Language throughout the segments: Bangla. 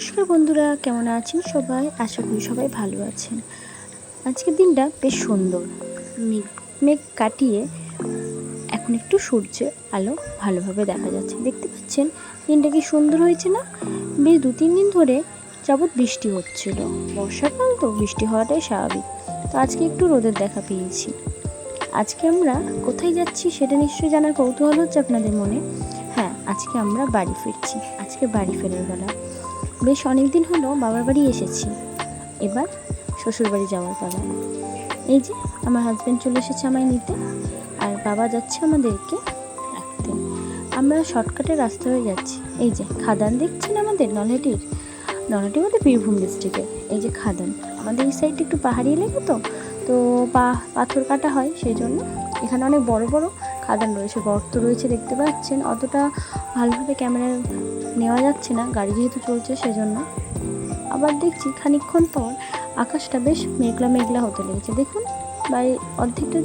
নমস্কার বন্ধুরা, কেমন আছেন সবাই? আশা করি সবাই ভালো আছেন। আজকের দিনটা বেশ সুন্দর। মেঘ মেঘ কাটিয়ে এখন একটু সূর্যের আলো ভালোভাবে দেখা যাচ্ছে। দেখতে পাচ্ছেন, দিনটা কি সুন্দর হয়েছে না? বেশ দু, তিন দিন ধরে যাবৎ বৃষ্টি হচ্ছিল। বর্ষাকাল তো, বৃষ্টি হওয়াটাই স্বাভাবিক। তো আজকে একটু রোদের দেখা পেয়েছি। আজকে আমরা কোথায় যাচ্ছি সেটা নিশ্চয়ই জানার কৌতূহল হচ্ছে আপনাদের মনে? হ্যাঁ আজকে আমরা বাড়ি ফিরছি। আজকে বাড়ি ফেরার বেলা। বেশ অনেক দিন হলো বাবার বাড়ি এসেছি। এবার শ্বশুর বাড়ি যাওয়ার পালা। এই যে, আমার হাজব্যান্ড চলে এসেছে আমায় নিতে, আর বাবা যাচ্ছে আমাদেরকে রাখতে। আমরা শর্টকাটে রাস্তা হয়ে যাচ্ছি। এই যে, খাদান দেখছেন আমাদের? নলহাটির? নলহাটি বলতে বীরভূম ডিস্ট্রিক্টে এই যে, খাদান। আমাদের এই সাইডটা একটু পাহাড়ি এলাকা তো? তো পা পাথর কাটা হয়, সেই জন্য এখানে অনেক বড় বড় খাদান রয়েছে, গর্ত রয়েছে দেখতে পাচ্ছেন। অতটা ভালোভাবে ক্যামেরা নেওয়া যাচ্ছে না, গাড়ি যেহেতু চলছে সেজন্য। আবার দেখছি খানিকক্ষণ পর আকাশটা বেশ মেঘলা মেঘলা হতে লেগেছে। দেখুন বাড়ি অর্ধেকটা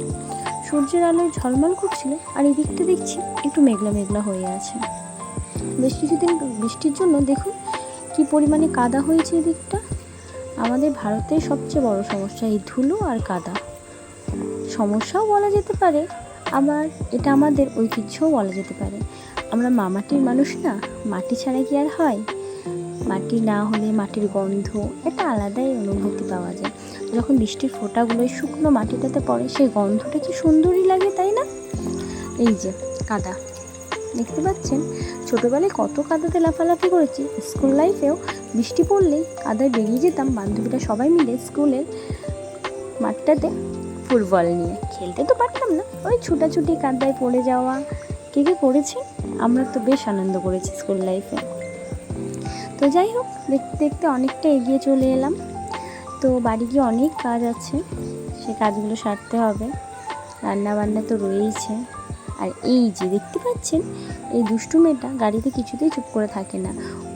সূর্যের আলোয় ঝলমল করছিল, আর এই দিকটা দেখছি একটু মেঘলা মেঘলা হয়ে আছে। বেশ কিছুদিন বৃষ্টির জন্য দেখুন কি পরিমাণে কাদা হয়েছে এই দিকটা। আমাদের ভারতের সবচেয়ে বড় সমস্যা এই ধুলো আর কাদা। সমস্যাও বলা যেতে পারে আবার এটা আমাদের ঐতিহ্যও বলা যেতে পারে। আমরা মামাটির মানুষ না, মাটি ছাড়া কি আর হয়? মাটি না হলে মাটির গন্ধ এটা আলাদাই অনুভূতি পাওয়া যায়। যখন বৃষ্টির ফোঁটাগুলো শুকনো মাটিটাতে পড়ে, সেই গন্ধটা কি সুন্দরই লাগে, তাই না? এই যে, কাদা। দেখতে পাচ্ছেন? ছোটোবেলায় কত কাদাতে লাফালাফি করেছি। স্কুল লাইফেও বৃষ্টি পড়লেই কাদায় বেরিয়ে যেতাম। বান্ধবীরা সবাই মিলে স্কুলের মাঠটাতে ফুটবল নিয়ে। খেলতে তো পারতাম না। ওই ছুটাছুটি কাদায় পড়ে যাওয়া। কে কে করেছি আমরা তো বেশ আনন্দ করেছি স্কুল লাইফে তো যাই হোক, দেখতে দেখতে অনেকটা এগিয়ে চলে এলাম। তো বাড়ি গিয়ে অনেক কাজ আছে। সে কাজগুলো সারতে হবে। রান্না বান্না তো রয়েইছে। আর এই যে দেখতে পাচ্ছেন, এই দুষ্টু মেয়েটা গাড়িতে কিছুতেই চুপ করে থাকে না।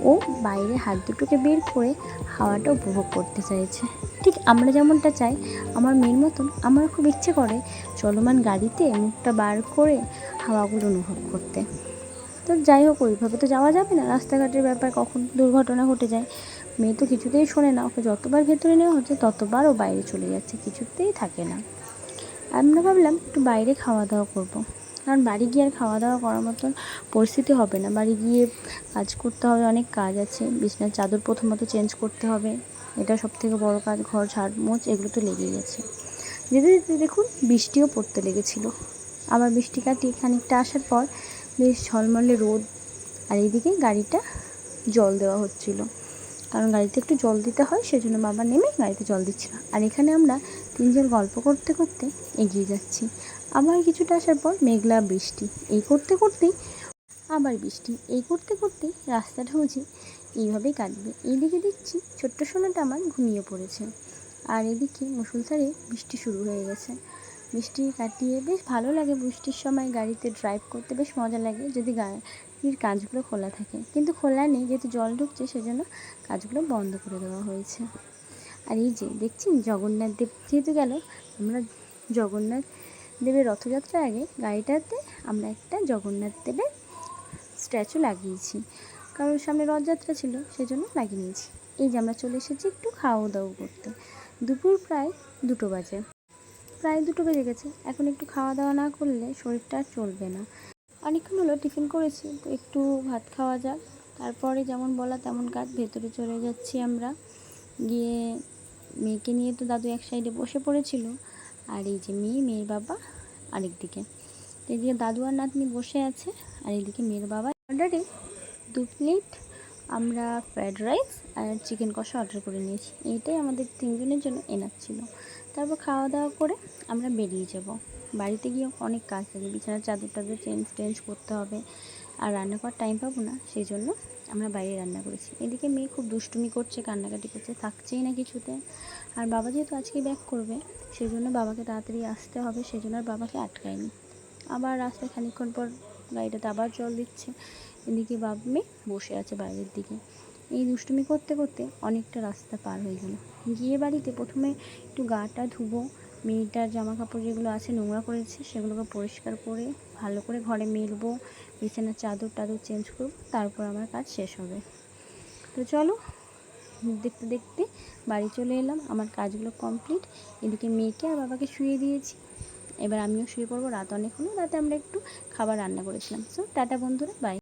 ও বাইরে হাত দুটোকে বের করে হাওয়াটা উপভোগ করতে চাইছে। ঠিক আমরা যেমনটা চাই, আমার মেয়ের মতন আমার খুব ইচ্ছে করে চলমান গাড়িতে মুখটা বার করে হাওয়াগুলো অনুভব করতে। তো যাই হোক, ওইভাবে তো যাওয়া যাবে না। রাস্তাঘাটের ব্যাপার কখন দুর্ঘটনা ঘটে যায়, মেয়ে তো কিছুতেই শোনে না। ওকে যতবার ভেতরে নেওয়া হচ্ছে, ততবার ও বাইরে চলে যাচ্ছে, কিছুতেই থাকে না। আমরা ভাবলাম একটু বাইরে খাওয়া দাওয়া করব। কারণ বাড়ি গিয়ে আর খাওয়া দাওয়া করার মতন পরিস্থিতি হবে না। বাড়ি গিয়ে কাজ করতে হবে, অনেক কাজ আছে। বিছনার চাদর প্রথমত চেঞ্জ করতে হবে। এটা সব থেকে বড়ো কাজ, ঘর, ঝাড় মোচ এগুলো তো লেগেই গেছে যেতে যেতে দেখুন, বৃষ্টিও পড়তে লেগেছিল। আবার বৃষ্টি কাটিয়ে খানিকটা আসার পর বেশ ঝলমলে রোদ আর এইদিকে গাড়িটা জল দেওয়া হচ্ছিল। কারণ গাড়িতে একটু জল দিতে হয়, সেজন্য বাবা নেমে গাড়িতে জল দিচ্ছিল আর এখানে আমরা তিনজন গল্প করতে করতে এগিয়ে যাচ্ছি। আবার কিছুটা আসার পর মেঘলা বৃষ্টি। এই করতে করতেই আবার বৃষ্টি। এই করতে করতে রাস্তাটা বুঝি এইভাবেই কাটবে। এইদিকে দেখছি ছোট্ট সোনাটা আমার ঘুমিয়ে পড়েছে। আর এদিকে মুসুলধারে বৃষ্টি শুরু হয়ে গেছে। বৃষ্টি কাটিয়ে বেশ ভালো লাগে বৃষ্টির সময় গাড়িতে ড্রাইভ করতে। বেশ মজা লাগে। যদি গাড়ির কাজগুলো খোলা থাকে। কিন্তু খোলা নেই, যেহেতু জল ঢুকছে, সেজন্য কাজগুলো বন্ধ করে দেওয়া হয়েছে। আর এই যে, দেখছেন? জগন্নাথ দেব যেহেতু গেল, আমরা জগন্নাথ দেবের রথযাত্রার আগে গাড়িটাতে আমরা একটা জগন্নাথ দেবের স্ট্যাচু লাগিয়েছি। কারণ সামনে রথযাত্রা ছিল, সেজন্য লাগিয়ে নিয়েছি। এই যে, আমরা চলে এসেছি একটু খাওয়া দাওয়া করতে। দুপুর প্রায় দুটো বাজে। প্রায় দুটো বেজে গেছে। এখন একটু খাওয়া দাওয়া না করলে শরীরটা চলবে না। অনেকক্ষণ হলো টিফিন করেছি, একটু ভাত খাওয়া যাক। তারপরে যেমন বলা তেমন কাজ, ভেতরে চলে যাচ্ছি আমরা। গিয়ে মেয়েকে নিয়ে তো দাদু এক সাইডে বসে পড়েছিল, আর এই যে মেয়ে, মেয়ের বাবা আরেক দিকে। এদিকে দাদু আর নাতনি বসে আছে, আর এদিকে মেয়ের বাবা অর্ডারে দু প্লেট আমরা ফ্রায়েড রাইস আর চিকেন কষা অর্ডার করে নিয়েছি। এইটাই আমাদের তিনজনের জন্য এনার ছিল। তারপর খাওয়া দাওয়া করে আমরা বেরিয়ে যাব। বাড়িতে গিয়ে অনেক কাজ থাকে। বিছানার চাদর টাদর চেঞ্জ টেঞ্জ করতে হবে। আর রান্না করার টাইম পাবো না সেই জন্য আমরা বাইরে রান্না করেছি। এদিকে মেয়ে খুব দুষ্টুমি করছে, কান্নাকাটি করছে, থাকছেই না কিছুতে। আর বাবা যেহেতু আজকে ব্যাক করবে সেই জন্য বাবাকে তাড়াতাড়ি আসতে হবে সেই জন্য আর বাবাকে আটকায়নি। আবার রাস্তায় খানিকক্ষণ পর গাড়িটাতে আবার জল দিচ্ছে। এদিকে বাপ মেয়ে বসে আছে বাইরের দিকে। এই দুষ্টুমি করতে করতে অনেকটা রাস্তা পার হয়ে গেল। গিয়ে বাড়িতে প্রথমে একটু গাটা ধুবো মেয়েটার জামা কাপড় যেগুলো আছে, নোংরা করেছে, সেগুলোকে পরিষ্কার করে, ভালো করে ঘরে মেলবো, বিছানার চাদর টাদর চেঞ্জ করব, তারপর আমার কাজ শেষ হবে। তো চলো দেখতে দেখতে বাড়ি চলে এলাম, আমার কাজগুলো কমপ্লিট এদিকে মেয়েকে আর বাবাকে শুয়ে দিয়েছি। এবার আমিও শুয়ে পড়ব, রাত অনেক হলো, রাতে আমরা একটু খাবার রান্না করেছিলাম। সো টাটা বন্ধুরা বাই